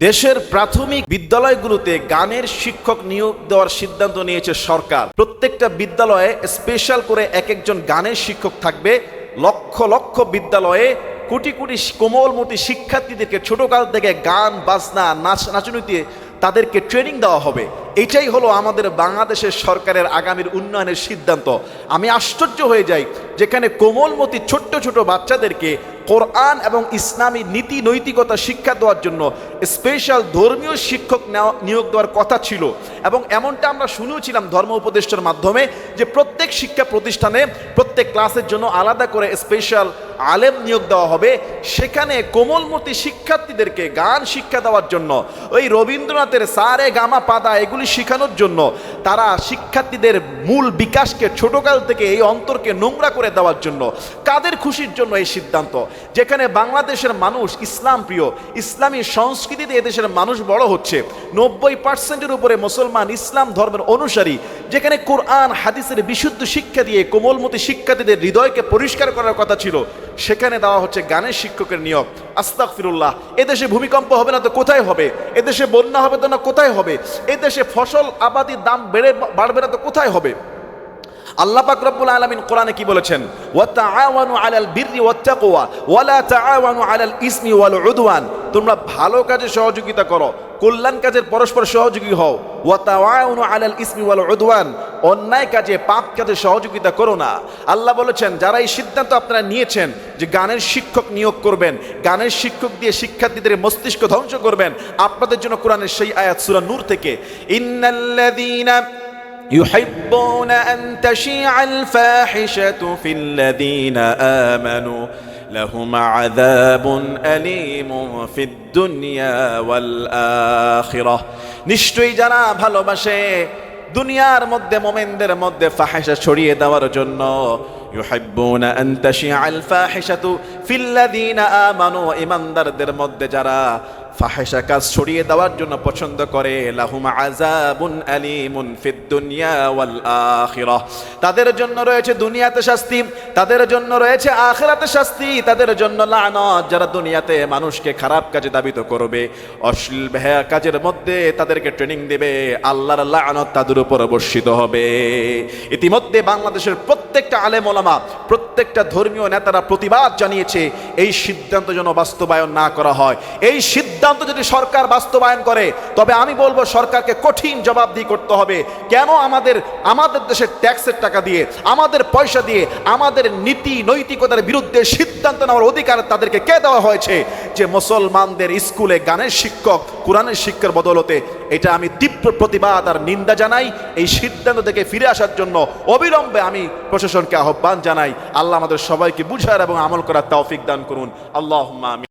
দেশের প্রাথমিক বিদ্যালয়গুলোতে গানের শিক্ষক নিয়োগ দেওয়ার সিদ্ধান্ত নিয়েছে সরকার। প্রত্যেকটা বিদ্যালয়ে স্পেশাল করে এক একজন গানের শিক্ষক থাকবে। লক্ষ লক্ষ বিদ্যালয়ে কোটি কোটি কোমলমতি শিক্ষার্থীদেরকে ছোটকাল থেকে গান, বাজনা, নাচ, নাচনীতি তাদেরকে ট্রেনিং দেওয়া হবে। এটাই হলো আমাদের বাংলাদেশের সরকারের আগামীর উন্নয়নের সিদ্ধান্ত। আমি আশ্চর্য হয়ে যাই যেখানে কোমলমতি ছোট্ট ছোট বাচ্চাদেরকে কোরআন এবং ইসলামী নীতি নৈতিকতা শিক্ষা দেওয়ার জন্য স্পেশাল ধর্মীয় শিক্ষক নিয়োগ দেওয়ার কথা ছিল। এবং এমনটা আমরা শুনেওছিলাম ধর্ম উপদেষ্টার মাধ্যমে যে প্রত্যেক শিক্ষা প্রতিষ্ঠানে প্রত্যেক ক্লাসের জন্য আলাদা করে স্পেশাল আলেম নিয়োগ দেওয়া হবে, সেখানে কোমলমতি শিক্ষার্থীদেরকে গান শিক্ষা দেওয়ার জন্য, ওই রবীন্দ্রনাথের সারে গামা পাতা এগুলি শেখানোর জন্য, তারা শিক্ষার্থীদের মূল বিকাশকে ছোটকাল থেকে এই অন্তরকে নোংরা করে দেওয়ার জন্য, কাদের খুশির জন্য এই সিদ্ধান্ত? যেখানে বাংলাদেশের মানুষ ইসলাম প্রিয়, ইসলামী সংস্কৃতিতে এদেশের মানুষ বড় হচ্ছে, নব্বই পার্সেন্টের উপরে মুসলমান ইসলাম ধর্মের অনুসারী, যেখানে কোরআন, হাদিসের বিশুদ্ধ শিক্ষা দিয়ে কোমলমতি শিক্ষার্থীদের হৃদয়কে পরিষ্কার করার কথা ছিল সেখানে দেওয়া হচ্ছে গানের শিক্ষকের নিয়োগ। আস্তাক ফিরুল্লাহ এদেশে ভূমিকম্প হবে না তো কোথায় হবে? এদেশে বন্যা হবে তো না কোথায় হবে? এদেশে ফসল আবাদির দাম বেড়ে বাড়বে না তো কোথায় হবে? আল্লাহ পাক রব্বুল আলামিন কোরআনে কি বলেছেন? ওয়া তাআওয়ানু আলাল বিররি ওয়াত তাকওয়া ওয়া লা তাআওয়ানু আলাল ইসমি ওয়াল উদওয়ান। তোমরা ভালো কাজে সহযোগিতা করো কল্যাণ কাজের পরস্পর সহযোগী হও ওয়া তাআওয়ানু আলাল ইসমি ওয়াল উদওয়ান অন্যায় কাজে পাপ কাজে সহযোগিতা করো না আল্লাহ বলেছেন যারা এই সিদ্ধান্ত আপনারা নিয়েছেন যে গানের শিক্ষক নিয়োগ করবেন গানের শিক্ষক দিয়ে শিক্ষার্থীদের মস্তিষ্ক ধ্বংস করবেন আপনাদের জন্য কোরআনের সেই আয়াত সূরা নূর থেকে ইন্নাল্লাযীনা يحبون أن تشيع الفاحشة في الذين آمنوا لهم عذاب أليم في الدنيا والآخرة নিশ্চয়ই যারা ভালোবাসে দুনিয়ার মধ্যে মোমেনদের মধ্যে ফাহেসা ছড়িয়ে দেওয়ার জন্য يحبون أن تشيع الفاحشة في الذين آمنوا ইমানদারদের মধ্যে যারা ফাহেসা কাজ ছড়িয়ে দেওয়ার জন্য পছন্দ করে লাহুম আযাবুন আলিমুন ফিদ দুনিয়া ওয়াল আখিরাহ তাদের জন্য রয়েছে দুনিয়াতে শাস্তি তাদের জন্য রয়েছে আখিরাতে শাস্তি, তাদের জন্য লানত। যারা দুনিয়াতে মানুষকে খারাপ কাজে দাবিত করবে, অশ্লীল ভেয়া কাজের মধ্যে তাদেরকে ট্রেনিং দেবে, আল্লাহর লানত তাদের উপর বর্ষিত হবে। ইতিমধ্যে বাংলাদেশের প্রত্যেকটা আলেম ওলামা, প্রত্যেকটা ধর্মীয় নেতারা প্রতিবাদ জানিয়েছে, এই সিদ্ধান্ত যেন বাস্তবায়ন না করা হয়। এই সিদ্ধান্ত যদি সরকার বাস্তবায়ন করে, তবে আমি বলব সরকারকে কঠিন জবাবদিহি করতে হবে। কেন আমাদের আমাদের দেশের ট্যাক্সের টাকা দিয়ে, আমাদের পয়সা দিয়ে, আমাদের নীতি, নৈতিকতার বিরুদ্ধে সিদ্ধান্ত নেওয়ার অধিকার তাদেরকে কে দেওয়া হয়েছে? যে মুসলমানদের স্কুলে গানের শিক্ষক, কোরআনের শিক্ষার বদলতে এটা আমি তীব্র প্রতিবাদ আর নিন্দা জানাই। এই সিদ্ধান্ত থেকে ফিরে আসার জন্য অবিলম্বে আমি প্রশাসনকে আহ্বান জানাই। আল্লাহ আমাদের সবাইকে বুঝার এবং আমল করার তৌফিক দান করুন। আল্লাহ আমি